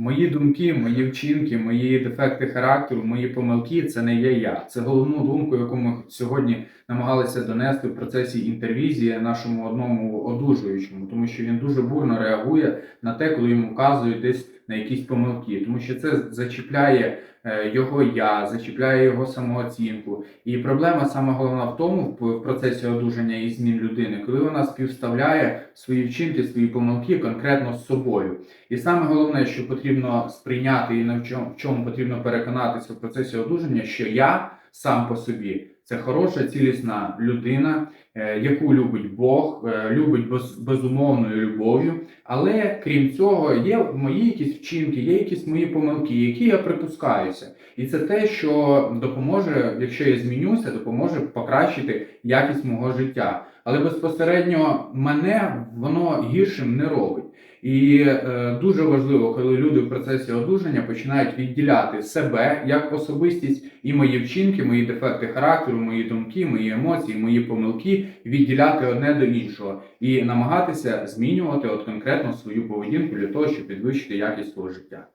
Мої думки, мої вчинки, мої дефекти характеру, мої помилки це не є я. Це головну думку, яку ми сьогодні намагалися донести в процесі інтервізії нашому одному одужуючому, тому що він дуже бурно реагує на те, коли йому вказують десь на якісь помилки, тому що це зачіпляє е, його я, зачіпляє його самооцінку. І проблема саме головна в тому в процесі одужання і змін людини, коли вона співставляє свої вчинки, свої помилки конкретно з собою. І саме головне, що потрібно сприйняти і на в чому потрібно переконатися в процесі одужання, що я сам по собі це хороша цілісна людина, е, яку любить Бог, е, любить без, безумовною любов'ю. Але крім цього, є мої якісь вчинки, є якісь мої помилки, які я припускаюся. І це те, що допоможе, якщо я змінюся, допоможе покращити якість мого життя. Але безпосередньо мене воно гіршим не робить. І е, дуже важливо, коли люди в процесі одужання починають відділяти себе як особистість і мої вчинки, мої дефекти характеру, мої думки, мої емоції, мої помилки, відділяти одне до іншого і намагатися змінювати от конкретно свою поведінку для того, щоб підвищити якість свого життя.